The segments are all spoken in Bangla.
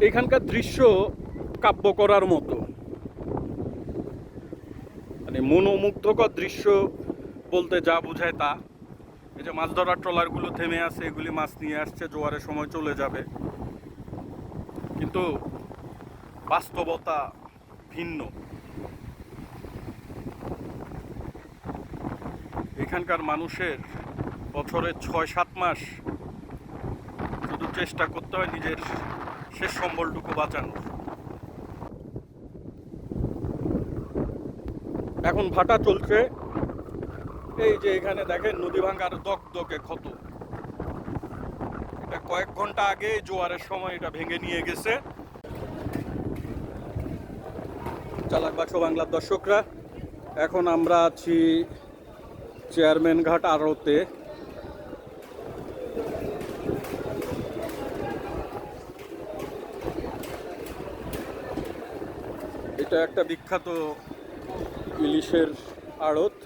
এখানকার দৃশ্য কাব্য করার মতো। মানে মনোমুগ্ধকর দৃশ্য বলতে যা বোঝায় তা। এই যে মাছ ধরার ট্রলারগুলো থেমে আছে, এগুলি মাছ নিয়ে আসছে জোয়ারের সময় চলে যাবে। কিন্তু বাস্তবতা ভিন্ন। এখানকার মানুষের বছরের ছয় সাত মাস শুধু চেষ্টা করতে হয় নিজের শেষ সম্বলটুকু বাঁচানোর এখন ভাটা চলছে। এই যে এখানে দেখেন নদী ভাঙ্গার দগদগে ক্ষত। এটা কয়েক ঘণ্টা আগে জোয়ারের সময় এটা ভেঙে নিয়ে গেছে। চালাক বাক্স বাংলার দর্শকরা, এখন আমরা আছি চেয়ারম্যান ঘাট আড়তে। একটা বিখ্যাত ইলিশের আড়ত।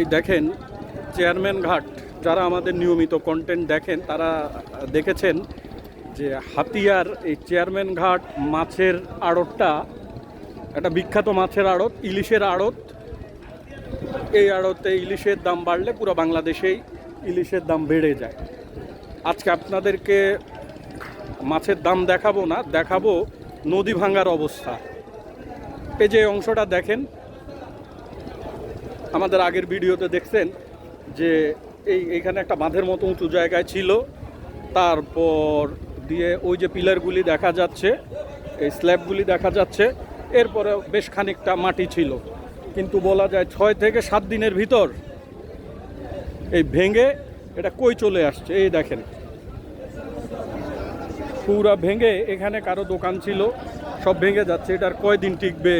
এই দেখেন, চেয়ারম্যান ঘাট, যারা আমাদের নিয়মিত কন্টেন্ট দেখেন, তারা দেখেছেন যে হাতিয়ার, এই চেয়ারম্যান ঘাট মাছের আড়তটা, একটা বিখ্যাত মাছের আড়ত, ইলিশের আড়ত। এই আড়তে ইলিশের দাম বাড়লে পুরো বাংলাদেশেই ইলিশের দাম বেড়ে যায়। আজকে আপনাদেরকে মাছের দাম দেখাবো না, দেখাবো নদী ভাঙ্গার অবস্থা। এই যে অংশটা দেখেন, আমাদের আগের ভিডিওতে দেখছেন যে এই এইখানে একটা বাঁধের মতো উঁচু জায়গায় ছিল। তারপর দিয়ে ওই যে পিলারগুলি দেখা যাচ্ছে, এই স্ল্যাবগুলি দেখা যাচ্ছে। এরপরে বেশ খানিকটা মাটি ছিল। কিন্তু বলা যায় ছয় থেকে সাত দিনের ভিতর এই ভেঙে এটা কই চলে আসছে? এই দেখেন। পুরা ভেঙে এখানে কারও দোকান ছিল, সব ভেঙে যাচ্ছে। এটার কয়দিন টিকবে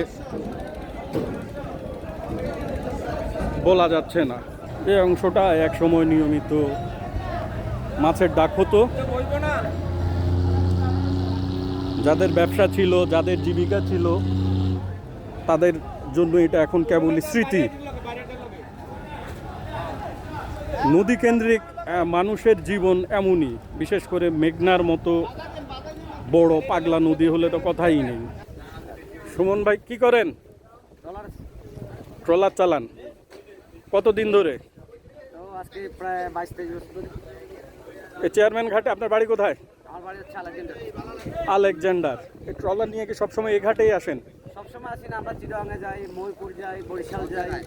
বলা যাচ্ছে না। এই অংশটা এক সময় নিয়মিত মাছের ডাক হতো। যাদের ব্যবসা ছিল, যাদের জীবিকা ছিল, তাদের জন্য এটা এখন কেবলই স্মৃতি। নদী কেন্দ্রিক মানুষের জীবন এমনই। বিশেষ করে মেঘনার মতো বড় পাগলা নদী হলে তো কথাই নেই। সুমন ভাই কি করেন? ট্রলার চালান। কতদিন ধরে? আজকে প্রায় বাইশ তেইশ বছর ধরে। এই চেয়ারম্যান ঘাটে আপনার বাড়ি কোথায়? আমার বাড়ি হচ্ছে আলেকজান্ডার। আলেকজান্ডার। এই ট্রলার নিয়ে কি সবসময় এই ঘাটেই আসেন? সবসময় আসি না আমরা চিরঙে যাই ময়ূরপুর যাই বরিশাল যাই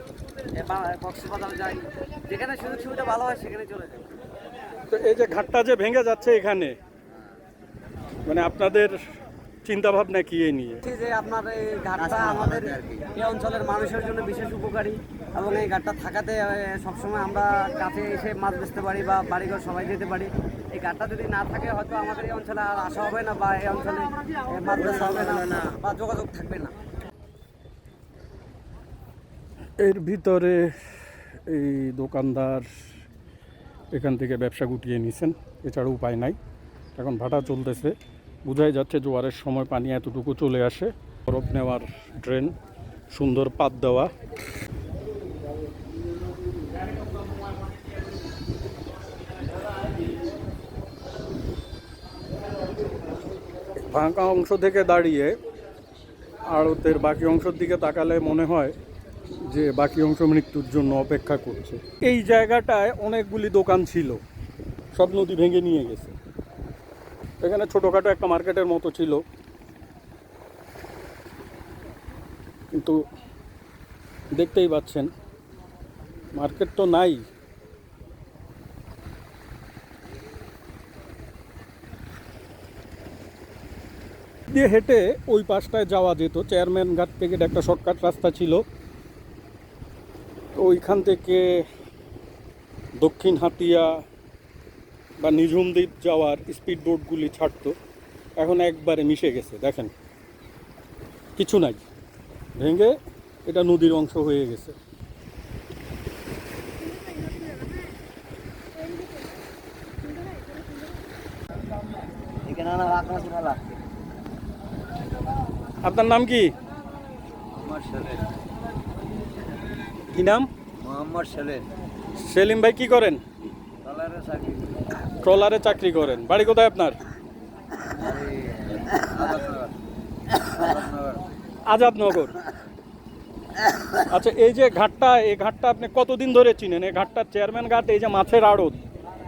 কক্সবাজার যাই। যেখানে সুযোগ সুবিধা ভালো হয় সেখানে চলে যাই। তো এই যে ঘাটটা যে ভেঙে যাচ্ছে এখানে মানে আপনাদের চিন্তা ভাবনা কি এই নিয়ে? যে আপনার এই ঘাটটা আমাদের এই অঞ্চলের মানুষের জন্য বিশেষ উপকারী এবং এই ঘাটটা থাকাতে সবসময় আমরা কাছে এসে মাছ বেচতে পারি বা বাড়িঘর সবাই যেতে পারি। এই ঘাটটা যদি না থাকে হয়তো আমাদের এই অঞ্চলে আর আসা হবে না বা এই অঞ্চলে মাছ বেচা হবে না বা যোগাযোগ থাকবে না। এর ভিতরে এই দোকানদার এখান থেকে ব্যবসা গুটিয়ে নিছেন, এছাড়া উপায় নাই। এখন ভাটা চলতেছে। বোঝাই যাচ্ছে জোয়ারের সময় পানি এতটুকু চলে আসে। বরফ নেওয়ার ড্রেন, সুন্দর পাত দেওয়া। ফাঁকা অংশ থেকে দাঁড়িয়ে আড়তের বাকি অংশের দিকে তাকালে মনে হয় যে বাকি অংশ মৃত্যুর জন্য অপেক্ষা করছে। এই জায়গাটায় অনেকগুলি দোকান ছিল, সব নদী ভেঙে নিয়ে গেছে। এখানে ছোটোখাটো একটা মার্কেটের মতো ছিল। কিন্তু দেখতেই পাচ্ছেন, মার্কেট তো নাই। দিয়ে হেঁটে ওই পাশটায় যাওয়া যেত। চেয়ারম্যান ঘাট থেকে একটা শর্টকাট রাস্তা ছিল। তো ওইখান থেকে দক্ষিণ হাতিয়া বা নিঝুম দ্বীপ যাওয়ার স্পিড বোটগুলি ছাড়তো। এখন একবারে মিশে গেছে, দেখেন। কিছু নাই। ভেঙে এটা নদীর অংশ হয়ে গেছে। আপনার নাম কি? কি নাম? মোহাম্মদ সেলেন সেলিম ভাই কি করেন? ট্রলারে চাকরি করেন। বাড়ি কোথায় আপনার? আজাদনগর। আচ্ছা এই যে ঘাটটা এই ঘাটটা আপনি কতদিন ধরে চিনেন? এই ঘাটটার চেয়ারম্যান ঘাট এই যে মাছের আড়ত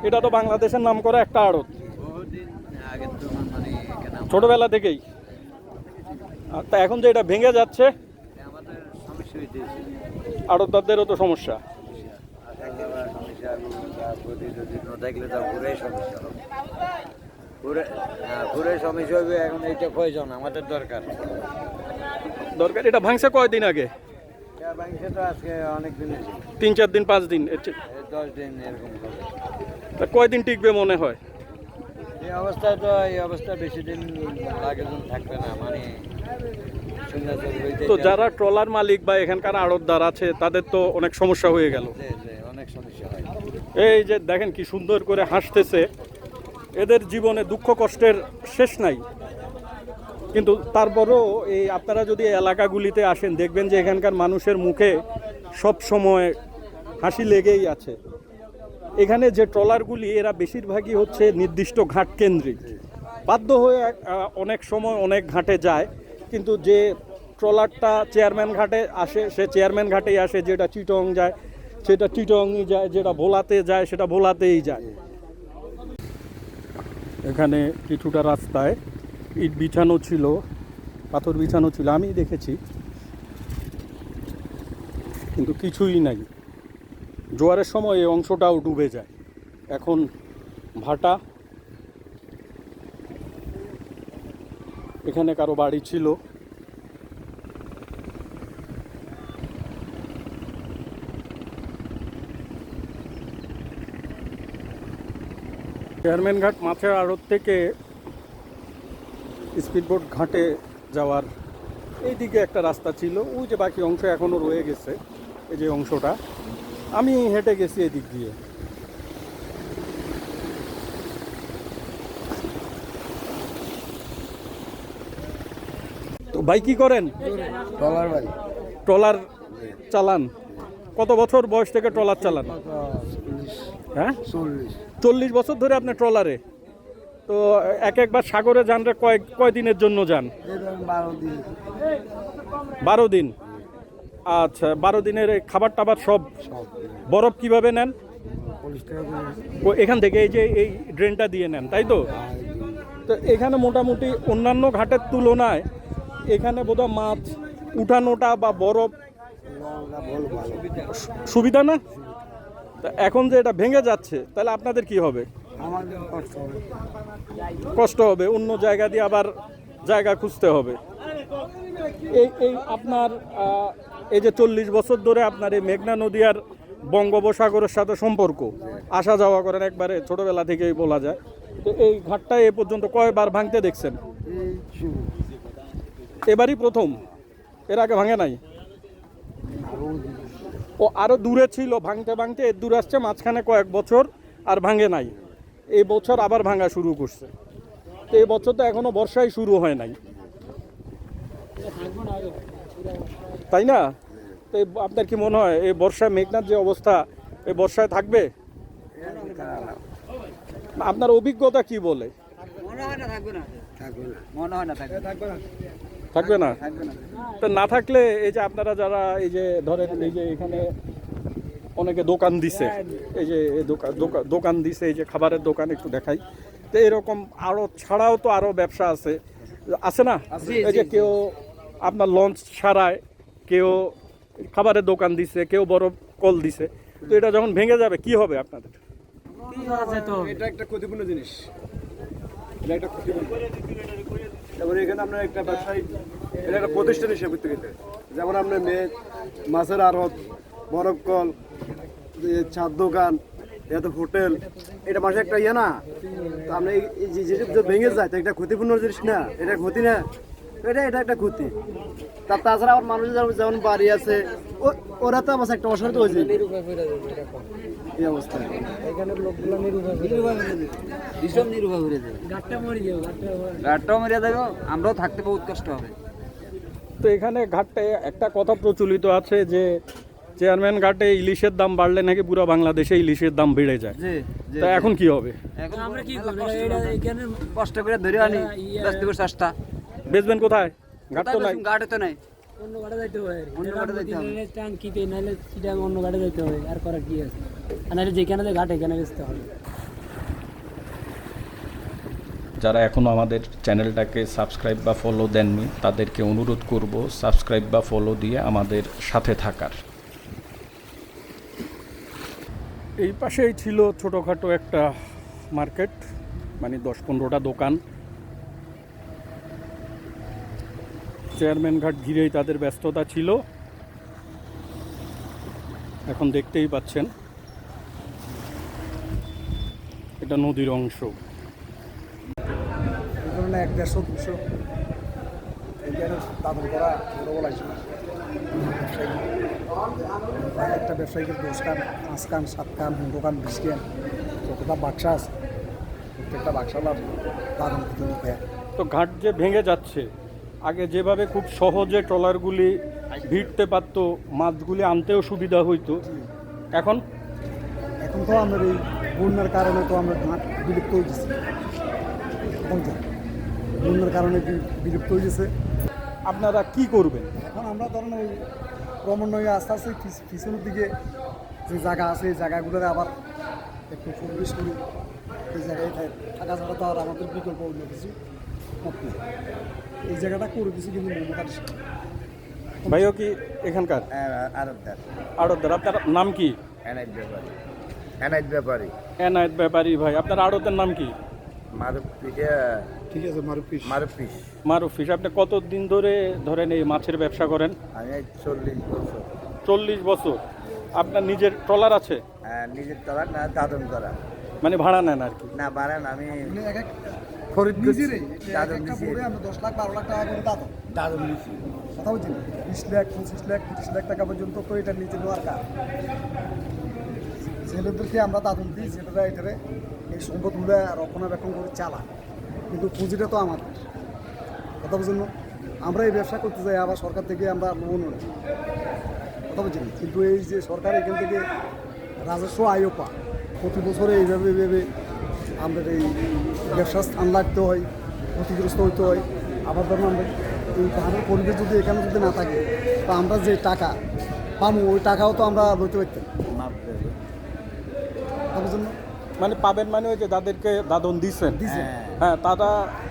এটা তো বাংলাদেশের নাম করা একটা আড়ত। মানে ছোটবেলা থেকেই। তা এখন যে এটা ভেঙে যাচ্ছে আড়তদারদেরও তো সমস্যা। তো সমস্যা হবে। পুরাই সমস্যা হবে এখন এইটা প্রয়োজন আমাদের দরকার। দরকার? এটা ভাঙছে কয়দিন আগে? বাংলাদেশে তো আজকে অনেক দিন তিন চার দিন পাঁচ দিন দশ দিন এরকম হবে। তা কয়দিন টিকবে মনে হয়? এই অবস্থায় তো এই অবস্থা বেশি দিন আগে থাকবে না মানে তো যারা ট্রলার মালিক বা এখানকার আড়তদার আছে তাদের তো অনেক সমস্যা হয়ে গেল। অনেক সমস্যা হয়। এই যে দেখেন কি সুন্দর করে হাসতেছে। এদের জীবনে দুঃখ কষ্টের শেষ নাই। কিন্তু তারপরও এই আপনারা যদি এলাকাগুলিতে আসেন দেখবেন যে এখানকার মানুষের মুখে সব সময় হাসি লেগেই আছে। এখানে যে ট্রলারগুলি এরা বেশিরভাগই হচ্ছে নির্দিষ্ট ঘাট কেন্দ্রিক। বাধ্য হয়ে অনেক সময় অনেক ঘাটে যায়। কিন্তু যে ট্রলারটা চেয়ারম্যান ঘাটে আসে, সে চেয়ারম্যান ঘাটেই আসে, যেটা চিটং যায়, সেটা চিটংই যায়, যেটা ভোলাতে যায়, সেটা ভোলাতেই যায়। এখানে কিছুটা রাস্তায় ইট বিছানো ছিল, পাথর বিছানো ছিল আমি দেখেছি। কিন্তু কিছুই নাই। জোয়ারের সময় এই অংশটাও ডুবে যায়। এখন ভাটা এখানে কারও বাড়ি ছিল। চেয়ারম্যান ঘাট মাছের আড়ত থেকে স্পিডবোট ঘাটে যাওয়ার এইদিকে একটা রাস্তা ছিল। ওই যে বাকি অংশ এখনও রয়ে গেছে, এই যে অংশটা। আমি হেঁটে গেছি এদিক দিয়ে। ভাই কি করেন? ডলার ভাই। ট্রলার চালান। কত বছর বয়স থেকে ট্রলার চালান? হ্যাঁ? চল্লিশ। বছর ধরে আপনি ট্রলারে। তো এক একবার সাগরে যান রে কয়েক কয় দিনের জন্য যান? বারো দিন। আচ্ছা বারো দিনের খাবার টাবার সব? বরফ কীভাবে নেন? এখান থেকে এই যে এই ড্রেনটা দিয়ে নেন তাই তো? তো এখানে মোটামুটি অন্যান্য ঘাটের তুলনায় এখানে বোধহয় মাছ উঠানোটা বা বরফ সুবিধা না? তা এখন যে এটা ভেঙে যাচ্ছে তাহলে আপনাদের কি হবে? কষ্ট হবে। অন্য জায়গা দিয়ে আবার জায়গা খুঁজতে হবে। এই এই আপনার এই যে চল্লিশ বছর ধরে আপনার এই মেঘনা নদী আর বঙ্গোপসাগরের সাথে সম্পর্ক আসা যাওয়া করেন একবারে ছোটবেলা থেকেই বলা যায়। তো এই ঘাটটা এ পর্যন্ত কয়বার ভাঙতে দেখছেন? এবারই প্রথম। এর আগে ভাঙে নাই। ও আরও দূরে ছিল ভাঙতে ভাঙতে এর দূর আসছে মাঝখানে কয়েক বছর আর ভাঙে নাই। এই বছর আবার ভাঙা শুরু করছে। তো এই বছর তো এখনও বর্ষাই শুরু হয় নাই। তাই না? তো আপনার কি মনে হয় এই বর্ষায় মেঘনার যে অবস্থা এই বর্ষায় থাকবে? আপনার অভিজ্ঞতা কি বলে? মনে হয় না থাকবে না। থাকবে না। মনে হয় না থাকবে। থাকবে না। থাকবে না? তো না থাকলে এই যে আপনারা যারা এই যে ধরেন এই যে এখানে অনেকে দোকান দিছে এই যে দোকান দিছে এই যে খাবারের দোকান একটু দেখাই। তো এরকম আরও ছাড়াও তো আরও ব্যবসা আছে। আছে না? এই যে কেউ আপনার লঞ্চ ছাড়ায় কেউ খাবারের দোকান দিছে কেউ বড় কল দিছে। তো এটা যখন ভেঙে যাবে কি হবে আপনাদের? এটা একটা ক্ষতিপূর্ণ জিনিস। এটা একটা ক্ষতিপূর্ণ। তারপরে এখানে আপনার একটা ব্যবসায়ী, এটা একটা প্রতিষ্ঠান হিসেবে গেলে যেমন আপনার মেয়ে, মাছের আড়ত, বরফ কল চার দোকান এত হোটেল, এটা মাসে একটা ইয়ে না? তো আমরা এই এই যে ভেঙে যায়, তো একটা ক্ষতিপূর্ণ জিনিস না? এটা ক্ষতি না? এটা এটা একটা ক্ষতি। তার তাছাড়া আমার মানুষ যেমন বাড়ি আছে ওরা তো আমার একটা অসুবিধা হয়েছে। এই অবস্থা। ভীষণ নির্ভর আমরাও থাকতে বহুত কষ্ট হবে। তো এখানে একটা কথা প্রচলিত আছে যে চেয়ারম্যান ঘাটে ইলিশের দাম বাড়লে নাকি পুরো বাংলাদেশে ইলিশের দাম বেড়ে যায়। তা এখন কি হবে? এখন আমরা কি কষ্ট করে ধরে আনি। বেচবেন কোথায়? ঘাট তো নাই। গাড়ি তো নাই। অন্য গাড়ি যাইতে হবে অন্য ঘাটে যাইতে হবে। টাঙ্কিতে নাহলে সেটা অন্য গাড়ি যাইতে হবে। আর করার কি আছে? আর নাহলে যেখানে ঘাট এখানে বেচতে হবে। যারা এখনও আমাদের চ্যানেলটাকে সাবস্ক্রাইব বা ফলো দেননি তাদেরকে অনুরোধ করব সাবস্ক্রাইব বা ফলো দিয়ে আমাদের সাথে থাকার। এই পাশেই ছিল ছোটোখাটো একটা মার্কেট মানে দশ পনেরোটা দোকান। চেয়ারম্যান ঘাট ঘিরেই তাদের ব্যস্ততা ছিল। এখন দেখতেই পাচ্ছেন। এটা নদীর অংশ। এক দেড়শো দুশো দাদন করা একটা ব্যবসায়ীকে দশ কান পাঁচ কান সাত কান পনেরো কান বিশ কান যতটা বাক্সা আছে প্রত্যেকটা বাক্সা লাভ দাদন। তো ঘাট যে ভেঙে যাচ্ছে আগে যেভাবে খুব সহজে ট্রলারগুলি ভিড়তে পারতো মাছগুলি আনতেও সুবিধা হইতো। এখন? এখন তো আমাদের এই বন্যার কারণে তো আমরা মাঠ বিলুপ্ত হয়ে বুঝলেন? বন্যার কারণে বিলুপ্ত হয়ে গেছে। আপনারা কি করবেন? এখন আমরা ধরেন ওই ক্রমান্বয়ে আস্তে আস্তে পিছ- পিছনের দিকে যে জায়গা আছে এই জায়গাগুলোর আবার একটু পরিবেশ করি। এই জায়গায় থাকা ছাড়া তো আর আমাদের বিকল্প অন্য কিছু। এই জায়গাটা করে দিছি কিন্তু মমতার ভাইও কি এখানকার? আরবদার আড়তদার। আপনার নাম কি? এনাইট ব্যাপারী। এনাইট ব্যাপারী। এনায়েত ব্যাপারী ভাই আপনার আড়তের নাম কি? মারুফ ঠিক আছে মারুফিস মারুফ পিস। মারুফিস আপনি কতদিন ধরে ধরেন এই মাছের ব্যবসা করেন? আমি চল্লিশ বছর। চল্লিশ বছর। আপনার নিজের ট্রলার আছে? হ্যাঁ, নিজের তলা না দাদন করা। মানে ভাড়া নেন আর কি? না আমি মানে এক এক খরিদ নিজেরই আমরা দশ লাখ বারো লাখ টাকা করে দাদন দাদন দিছি কথা বলছি বিশ লাখ পঁচিশ লাখ তিরিশ লাখ টাকা পর্যন্ত তো এটা নিচে নেওয়ার কাজ। ছেলেদেরকে আমরা দাদন দিই ছেলেরা এটারে এই সম্পদগুলো রক্ষণাবেক্ষণ করে চালা কিন্তু পুঁজিটা তো আমাদের। কথা বুঝুন আমরা এই ব্যবসা করতে যাই আবার সরকার থেকে আমরা লোন নিই। কথা বুঝছেন কিন্তু এই যে সরকার এখান থেকে রাজস্ব আয়ও পা প্রতি বছরে এইভাবে এইভাবে আমাদের এই ব্যবসা স্থান লাগতে হয় ক্ষতিগ্রস্ত হইতে হয়। আবার ধরুন আমরা এই পাহাড়ের পরিবেশ যদি এখানে যদি না থাকে তো আমরা যে টাকা পাবো ওই টাকাও তো আমরা লইতে পারতাম। দেবে কথা মানে পাবেন মানে ওই যে তাদেরকে দাদন দিচ্ছেন দিছে হ্যাঁ। তারা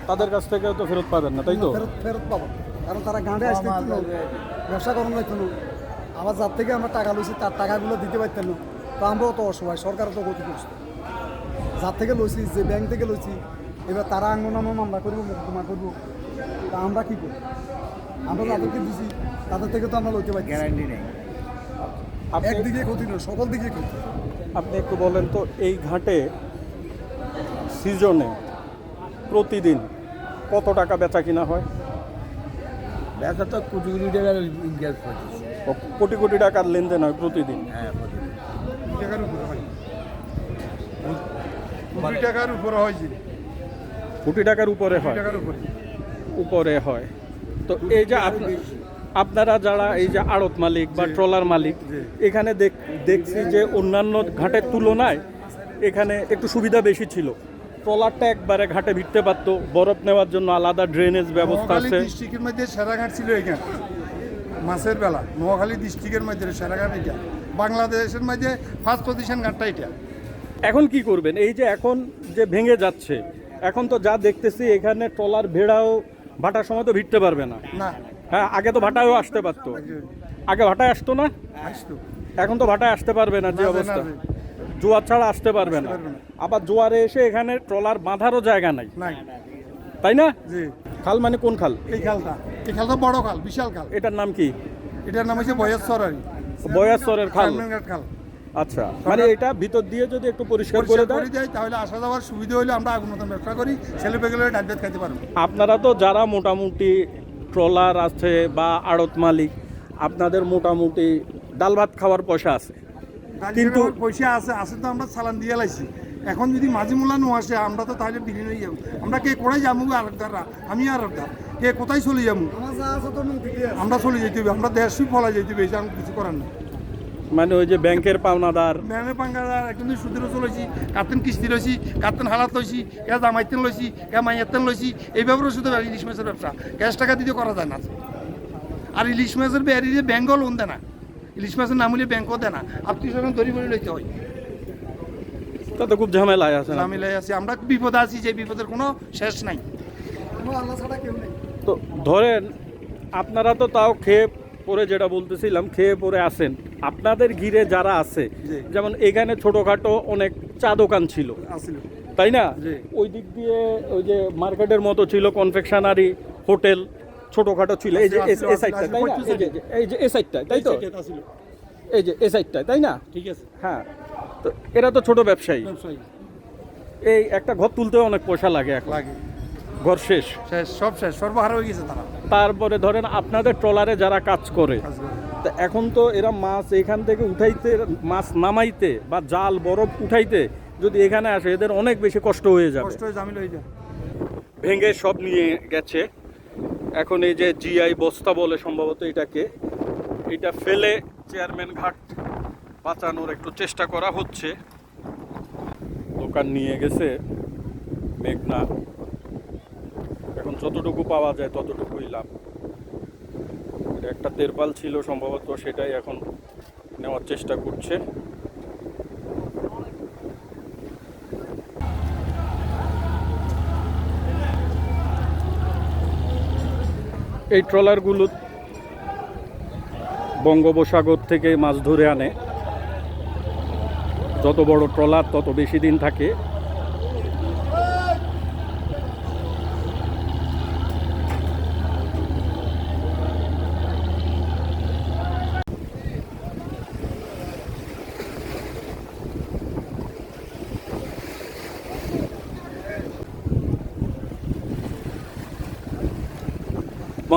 তাদের কাছ থেকে তো ফেরত পাবেন না তাই তো? ফেরত ফেরত পাবো। কারণ তারা গাঁড়ে আসতে ব্যবসা করানো না আবার যার থেকে আমরা টাকা লইছি তার টাকাগুলো দিতে পারতেন না। তো আমরাও তো অসহায় সরকারও তো ক্ষতিগ্রস্ত। যার থেকে লইছি যে ব্যাংক থেকে লইছি এবার তারা আঙ্গনামা মামলা করব মোকদ্দমা করব। তা আমরা কী করি আমরা যাদেরকে দিছি তাদের থেকে তো আমরা লইতে পারছি না। গ্যারান্টি নেই। আপনি একদিকে ক্ষতি নয় সকল দিকে ক্ষতি। আপনি একটু বলেন তো এই ঘাটে সিজনে প্রতিদিন কত টাকা বেচা কিনা হয়? ব্যবসা তো কোটি কোটি টাকার ইনকাম কোটি কোটি টাকার লেনদেন হয় প্রতিদিন। হ্যাঁ প্রতিদিন। টাকার উপরে। হয় কোটি টাকার উপরে হয় যে কোটি টাকার উপরে হয়। টাকার উপরে। উপরে হয়। তো এই যে আপ- আপনারা যারা এই যে আড়ত মালিক বা ট্রলার মালিক এখানে দেখ- দেখছি যে অন্যান্য ঘাটের তুলনায় এখানে একটু সুবিধা বেশি ছিল। ট্রলারটা একবারে ঘাটে ভিড়তে পারতো বরফ নেওয়ার জন্য আলাদা ড্রেনেজ ব্যবস্থা আছে। ডিস্ট্রিক্টের মধ্যে সেরাঘাট ছিল এখানে মাছের বেলা। নোয়াখালী ডিস্ট্রিক্টের মধ্যে সেরাঘাট এটা। বাংলাদেশের মধ্যে ফার্স্ট পজিশন ঘাটটা এটা। এখন কি করবেন? এই যে এখন যে ভেঙে যাচ্ছে এখন তো যা দেখতেছি এখানে ট্রলার ভেড়াও ভাটার সময় তো ভিড়তে পারবে না। হ্যাঁ আগে তো ভাটায়ও আসতে পারতো। আগে ভাটায় আসতো না? এখন তো ভাটায় আসতে পারবে না যে অবস্থা। জোয়ার ছাড়া আসতে পারবে না। আবার জোয়ারে এসে এখানে ট্রলার বাঁধারও জায়গা নাই। তাই না? খাল মানে কোন খাল? এই খালটা। এই খালটা বড় খাল বিশাল খাল। এটার নাম কি? এটার নাম হচ্ছে বয়সরারি বয়াসরের খাল। ঘাট খাল। আচ্ছা মানে এটা ভিতর দিয়ে যদি একটু পরিষ্কার করে পরিষ্কার দেয় করে দেয় তাহলে আসা যাওয়ার সুবিধা হলে আমরা আগুন মতন ব্যবসা করি ছেলে পেগেলে ডাল ভাত খাইতে পারব। আপনারা তো যারা মোটামুটি ট্রলার আছে বা আড়ত মালিক আপনাদের মোটামুটি ডাল ভাত খাওয়ার পয়সা আছে। কিন্তু- পয়সা আছে আছে তো আমরা চালান দিয়ে লাইছি। এখন যদি মাঝি মূলা নো আসে আমরা তো তাহলে বিলি নিয়ে যাব। আমরা কে কোথায় যাব আরেকদাররা আমি আরেকদার কে কোথায় চলে যাব? আমার যা আছে তো নদীতে আছে। আমরা চলে যেতে হবে আমরা দেশ ফলা যেতে হবে কিছু করার নেই। মানে ওই যে ব্যাংকের পাওনাদার। ব্যানে পাঙ্গাদার একজন সুদের চলেছি কাতেন কিস্তি লইছি কাতেন হালাত লইছি কে জামাইতেন লইছি কে মাইয়াতেন লইছি এই ব্যাপারে শুধু ইলিশ মাছের ব্যবসা। ক্যাশ টাকা দিতে করা যায় না। আর ইলিশ মাছের বেরিয়ে ব্যাংকও লোন দেয় না। ইলিশ মাছের নাম হলে ব্যাংকও দেয় না। আত্মীয় স্বজন ধরি করে লইতে হয়। তা তো খুব ঝামেলায় আছে লাই আছি। আমরা বিপদে আছি যে বিপদের কোনো শেষ নাই। কোনো আল্লাহ ছাড়া কেউ নেই। তো ধরেন আপনারা তো তাও খেয়ে পরে যেটা বলতেছিলাম খেয়ে পরে আসেন। আপনাদের ঘিরে যারা আছে যেমন এখানে ছোটখাটো অনেক চা দোকান ছিল। তাই না? ওই দিক দিয়ে ওই যে মার্কেটের মতো ছিল কনফেকশনারি হোটেল ছোটখাটো ছিল। এই যে এই সাইডটা তাই না? এই যে এই সাইডটায় তাই তো? এই যে এই সাইডটায় তাই না? ঠিক আছে। হ্যাঁ। তো এরা তো ছোট ব্যবসায়ী। এই একটা ঘর তুলতেও অনেক পয়সা লাগে এখন। লাগে। ঘর শেষ। শেষ সব শেষ সর্বহারা হয়ে গেছে তারা। তারপরে ধরেন আপনাদের ট্রলারে যারা কাজ করে তা এখন তো এরা মাছ এখান থেকে উঠাইতে মাছ নামাইতে বা জাল বরফ উঠাইতে যদি এখানে আসে এদের অনেক বেশি কষ্ট হয়ে যাবে। কষ্ট হয়ে জামিল হয়ে যায় ভেঙে সব নিয়ে গেছে। এখন এই যে জিআই বস্তা বলে সম্ভবত এটাকে এটা ফেলে চেয়ারম্যান ঘাট বাঁচানোর একটু চেষ্টা করা হচ্ছে। দোকান নিয়ে গেছে মেঘনা যতটুকু পাওয়া যায় ততটুকুই লাভ। একটা তেরপাল ছিল সম্ভবত, সেটাই এখন নেওয়ার চেষ্টা করছে। এই ট্রলারগুলো বঙ্গোপসাগর থেকে মাছ ধরে আনে। যত বড় ট্রলার, তত বেশি দিন থাকে।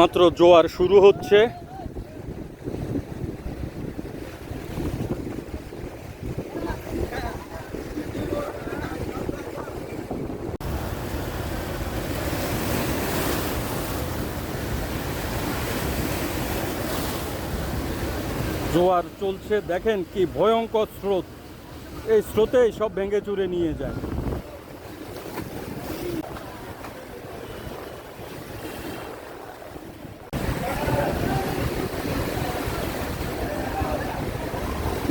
মাত্র জোয়ার শুরু হচ্ছে। জোয়ার চলছে, দেখেন কি ভয়ঙ্কর স্রোত। এই স্রোতেই সব ভেঙে চুরে নিয়ে যায়।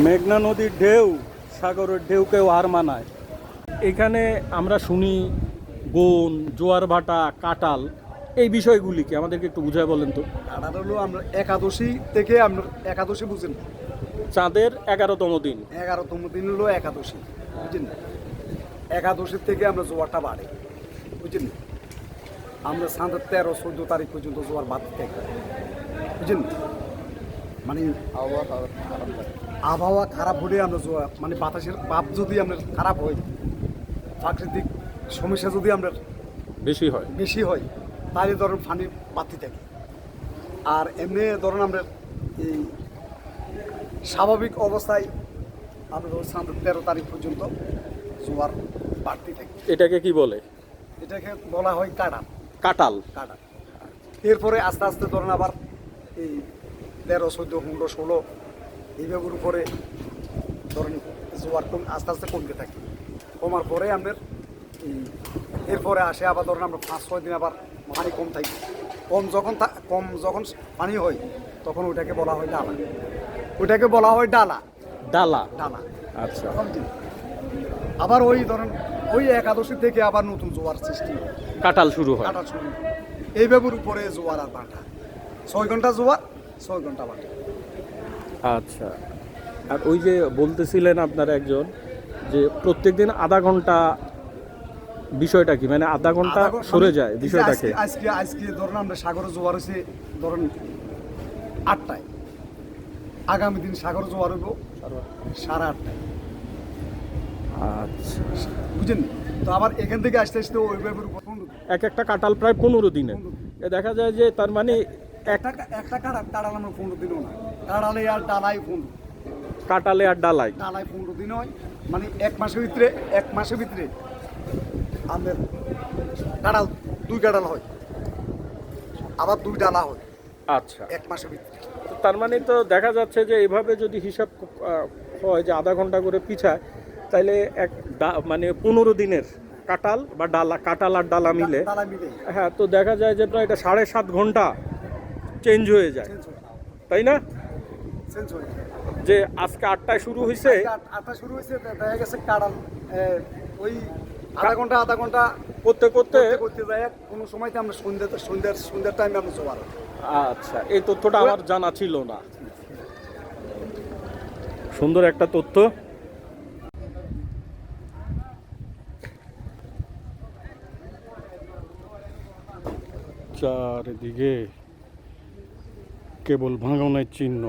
মেঘনা নদীর ঢেউ সাগরের ঢেউকেও হার মানায়। এখানে আমরা শুনি গোন জোয়ার ভাটা কাটাল এই বিষয়গুলিকে। আমাদেরকে একটু বুঝায় বলেন তো। কাটার হলো আমরা একাদশী থেকে আমরা একাদশী বুঝেন। চাঁদের এগারোতম দিন। এগারোতম দিন হলো একাদশী বুঝলেন একাদশীর থেকে আমরা জোয়ারটা বাড়ে বুঝলেন আমরা সাঁদের তেরো চোদ্দ তারিখ পর্যন্ত জোয়ার বাড়তে থাকি বুঝলেন মানে আবহাওয়া খারাপ হলে আমরা মানে বাতাসের পাপ যদি আমরা খারাপ হয় প্রাকৃতিক সমস্যা যদি আমরা বেশি হয়। বেশি হয় তাহলে ধরুন পানি বাড়তে থাকে। আর এমনি ধরুন আমরা এই স্বাভাবিক অবস্থায় আমরা ধরুন সামনে তেরো তারিখ পর্যন্ত জোয়ার বাড়তে থাকে। এটাকে কি বলে? এটাকে বলা হয় কাটা কাটাল কাটা এরপরে আস্তে আস্তে ধরুন আবার এই তেরো চোদ্দ পনেরো ষোলো এইভাবের উপরে ধরুন জোয়ার কম আস্তে আস্তে কমতে থাকে। কমার পরে আমাদের এরপরে আসে আবার ধরুন আমরা পাঁচ ছয় দিন আবার পানি কম থাকি। কম যখন কম যখন পানি হয় তখন ওইটাকে বলা হয় ডালা। ওইটাকে বলা হয় ডালা। ডালা? ডালা। আচ্ছা। আবার ওই ধরেন ওই একাদশী থেকে আবার নতুন জোয়ার সৃষ্টি হয়। কাটাল শুরু হয়। কাটা শুরু এইভাবের উপরে জোয়ার আর বাটা। ছয় ঘণ্টা জোয়ার ছয় ঘণ্টা বাটা। আচ্ছা। আর ওই যে বলতেছিলেন আপনার একজন যে প্রত্যেকদিন আধা ঘণ্টা বিষয়টা কি? মানে আধা ঘণ্টা আধা সরে মানে যায় বিষয়টাকে। আজকে আজকে ধরুন আমরা সাগরে জোয়ার হয়েছে ধরুন আটটায়। আগামী দিন সাগর জোয়ার হইব সাড়ে আটটায়। আচ্ছা। বুঝেন তো আবার এখান থেকে আসতে আসতে ওই এক একটা কাটাল প্রায় পনেরো দিনে। দেখা যায় যে তার মানে এক একটা একটা কাড়াল আমরা পনেরো দিনও না। কাড়ালে আর ডালাই পনেরো কাটালে আর ডালাই ডালাই পনেরো দিন হয়। মানে এক মাসের ভিতরে এক মাসের ভিতরে আমাদের কাড়াল দুই কাড়াল হয়। আবার দুই ডালা হয়। আচ্ছা। এক মাসের ভিতরে। তার মানে তো দেখা যাচ্ছে যে এভাবে যদি হিসাব হয় যে আধা ঘণ্টা করে পিছায় তাইলে এক মানে পনেরো দিনের কাটাল বা ডালা কাটাল আর ডালা মিলে হ্যাঁ তো দেখা যায় যে প্রায় এটা সাড়ে সাত ঘণ্টা চেঞ্জ হয়ে যায়। তাই না? চেঞ্জ হয়ে যে আজকে আটটায় শুরু হয়েছে আট- আটটা শুরু হয়েছে দেখা গেছে কাড়াল ওই আধা ঘণ্টা আধা ঘণ্টা করতে করতে? করতে করতে যায় কোনো সময়তে আমরা সন্ধ্যা সন্ধ্যার সন্ধ্যার টাইমে আমরা জোয়ার আচ্ছা এই তথ্যটা আমার জানা ছিল না। সুন্দর একটা তথ্য। চারিদিকে কেবল ভাঙনের চিহ্ন।